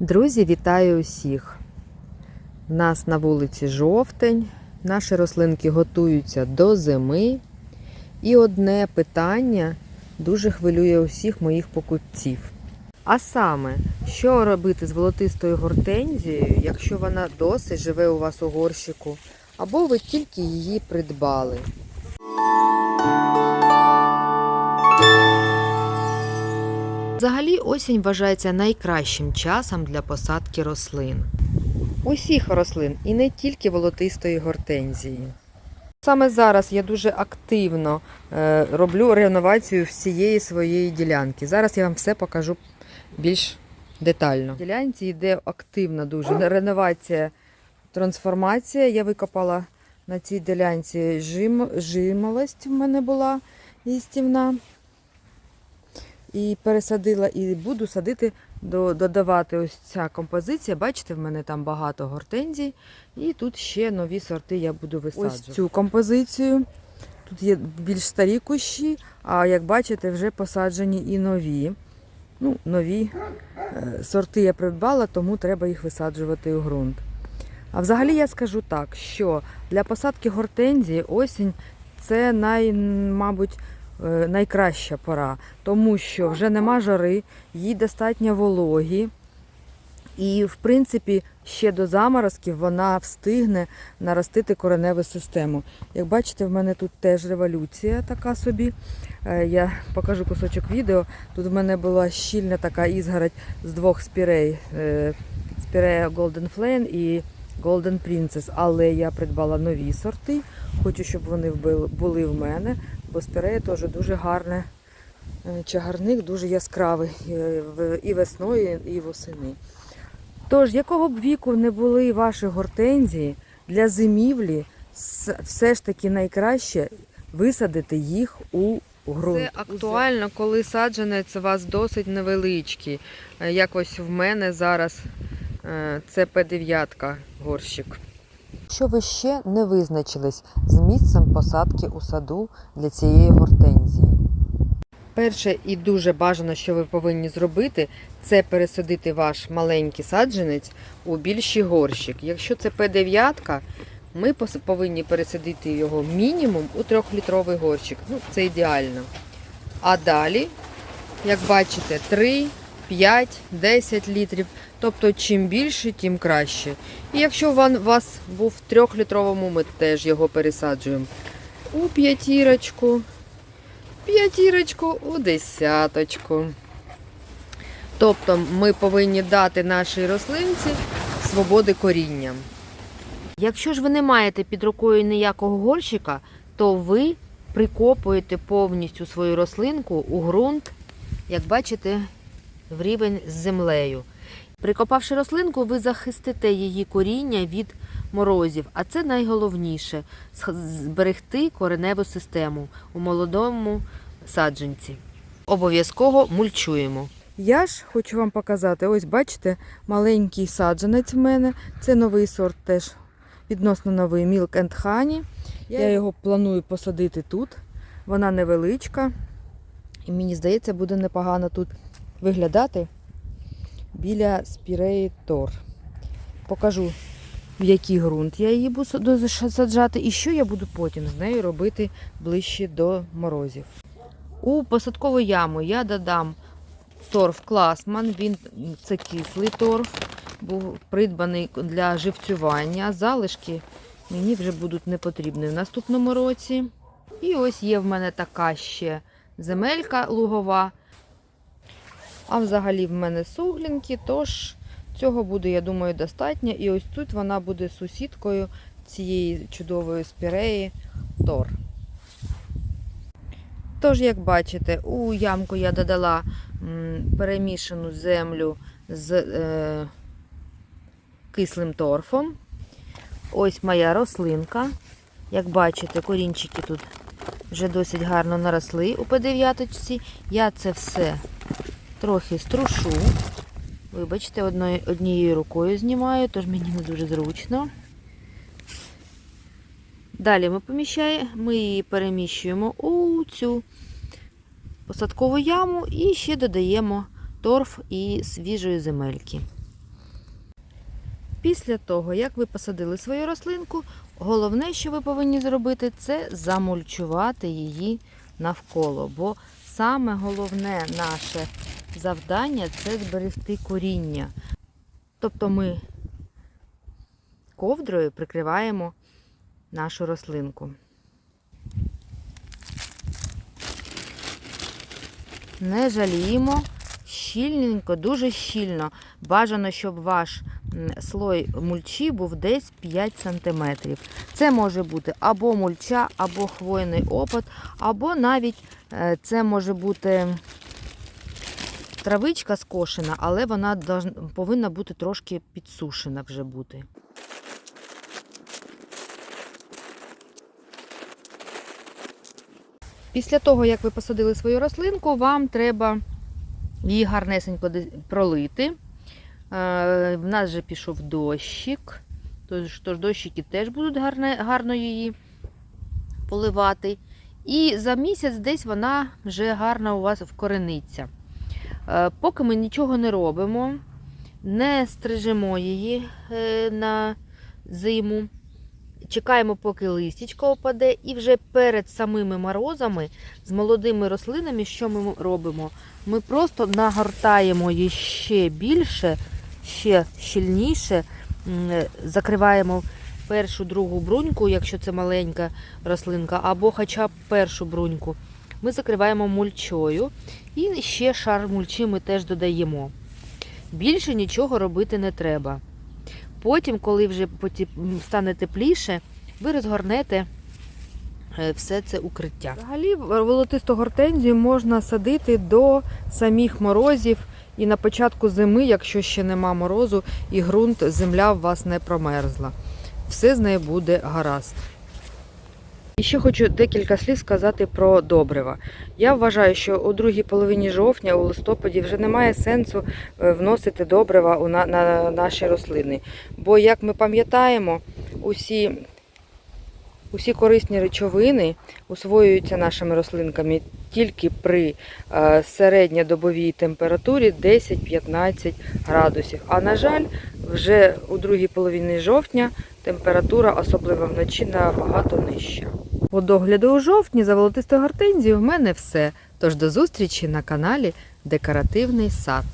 Друзі, вітаю усіх! У нас на вулиці жовтень, наші рослинки готуються до зими. І одне питання дуже хвилює усіх моїх покупців. А саме, що робити з волотистою гортензією, якщо вона досить живе у вас у горщику, або ви тільки її придбали. Взагалі осінь вважається найкращим часом для посадки рослин. Усіх рослин і не тільки волотистої гортензії. Саме зараз я дуже активно е, роблю реновацію всієї своєї ділянки. Зараз я вам все покажу більш детально. В ділянці йде активна дуже реновація, трансформація. Я викопала на цій ділянці жим, жимолость в мене була їстівна. І пересадила, і буду садити, до- додавати ось ця композиція. Бачите, в мене там багато гортензій. І тут ще нові сорти я буду висаджувати. Ось цю композицію. Тут є більш старі кущі, а як бачите, вже посаджені і нові. Ну, нові е, сорти я придбала, тому треба їх висаджувати у ґрунт. А взагалі я скажу так, що для посадки гортензії осінь це най, мабуть, найкраща пора, тому що вже нема жари, їй достатньо вологі. І, в принципі, ще до заморозків вона встигне наростити кореневу систему. Як бачите, в мене тут теж революція така собі. Е, Я покажу кусочок відео. Тут в мене була щільна така ізгородь з двох спірей. Е, Спірея Golden Flame і Golden Princess. Але я придбала нові сорти. Хочу, щоб вони були в мене, бо спірея теж дуже гарне. е, Чагарник дуже яскравий е, і весною, і восени. Тож, якого б віку не були ваші гортензії, для зимівлі все ж таки найкраще висадити їх у ґрунт. Це актуально, коли саджанець у вас досить невеличкий. Е, Як ось в мене зараз це П9 горщик. Що ви ще не визначились з місцем посадки у саду для цієї гортензії? Перше і дуже бажано, що ви повинні зробити, це пересадити ваш маленький саджанець у більший горщик. Якщо це П9, ми повинні пересадити його мінімум у трьохлітровий горщик. Ну, це ідеально. А далі, як бачите, 3, 5, 10 літрів. Тобто, чим більше, тим краще. І якщо у вас був в трьохлітровому, ми теж його пересаджуємо у п'ятірочку, п'ятірочку у десяточку. Тобто ми повинні дати нашій рослинці свободи коріння. Якщо ж ви не маєте під рукою ніякого горщика, то ви прикопуєте повністю свою рослинку у ґрунт, як бачите, в рівень з землею. Прикопавши рослинку, ви захистите її коріння від морозів, а це найголовніше зберегти кореневу систему у молодому саджанці. Обов'язково мульчуємо. Я ж хочу вам показати, ось бачите, маленький саджанець в мене. Це новий сорт теж відносно новий Milk and Honey. Я його планую посадити тут. Вона невеличка. І мені здається, буде непогано тут виглядати біля спіреї Тор. Покажу, в який ґрунт я її буду саджати і що я буду потім з нею робити ближче до морозів. У посадкову яму я додам торф Класман. Він це кислий торф, був придбаний для живцювання. Залишки мені вже будуть не потрібні в наступному році. І ось є в мене така ще земелька лугова. А взагалі в мене суглінки, тож цього буде, я думаю, достатньо. І ось тут вона буде сусідкою цієї чудової спіреї Тор. Тож, як бачите, у ямку я додала перемішану землю з е, кислим торфом. Ось моя рослинка. Як бачите, корінчики тут вже досить гарно наросли у П9. Я це все трохи струшу. Вибачте, одною, однією рукою знімаю, тож мені не дуже зручно. Далі ми поміщаємо, ми її переміщуємо у цю посадкову яму і ще додаємо торф і свіжої земельки. Після того, як ви посадили свою рослинку, головне, що ви повинні зробити, це замульчувати її навколо. Бо саме головне наше завдання це зберегти коріння. Тобто ми ковдрою прикриваємо нашу рослинку. Не жаліємо, щільненько, дуже щільно. Бажано, щоб ваш слой мульчі був десь 5 см. Це може бути або мульча, або хвойний опад, або навіть е, це може бути травичка скошена, але вона повинна бути трошки підсушена вже бути. Після того, як ви посадили свою рослинку, вам треба її гарнесенько пролити. В нас вже пішов дощик, тож дощики теж будуть гарне, гарно її поливати. І за місяць десь вона вже гарно у вас вкорениться. Е, Поки ми нічого не робимо, не стрижемо її е, на зиму. Чекаємо, поки листячко опаде, і вже перед самими морозами з молодими рослинами, що ми робимо? Ми просто нагортаємо її ще більше, ще щільніше, закриваємо першу, другу бруньку, якщо це маленька рослинка, або хоча б першу бруньку. Ми закриваємо мульчою і ще шар мульчі ми теж додаємо. Більше нічого робити не треба. Потім, коли вже стане тепліше, ви розгорнете е, все це укриття. Взагалі, волотисту гортензію можна садити до самих морозів і на початку зими, якщо ще нема морозу, і ґрунт, земля у вас не промерзла. Все з нею буде гаразд. І ще хочу декілька слів сказати про добрива. Я вважаю, що у другій половині жовтня, у листопаді, вже немає сенсу е, вносити добрива на наші рослини. Бо, як ми пам'ятаємо, усі, усі корисні речовини усвоюються нашими рослинками тільки при е, середньодобовій температурі 10-15 градусів. А на жаль, вже у другій половині жовтня температура, особливо вночі, набагато нижча. У догляду у жовтні за волотистою гортензією в мене все. Тож до зустрічі на каналі Декоративний сад.